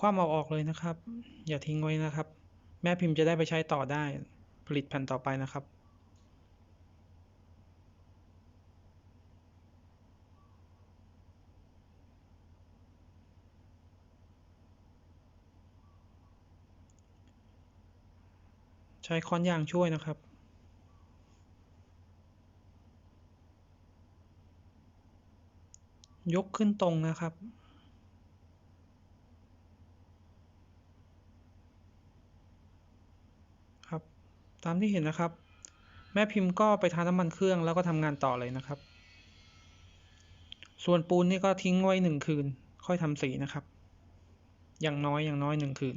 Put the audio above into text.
คว่ำเอาออกเลยนะครับ อย่าทิ้งไว้นะครับ แม่พิมพ์จะได้ไปใช้ต่อได้ ผลิตแผ่นต่อไปนะครับ ใช้ค้อนยางช่วยนะครับยกขึ้นตรงนะครับ ครับ ตามที่เห็นนะครับ แม่พิมพ์ก็ไปทาน้ำมันเครื่องแล้วก็ทำงานต่อเลยนะครับ ส่วนปูนนี่ก็ทิ้งไว้หนึ่งคืน ค่อยทำสีนะครับ อย่างน้อยอย่างน้อยหนึ่งคืน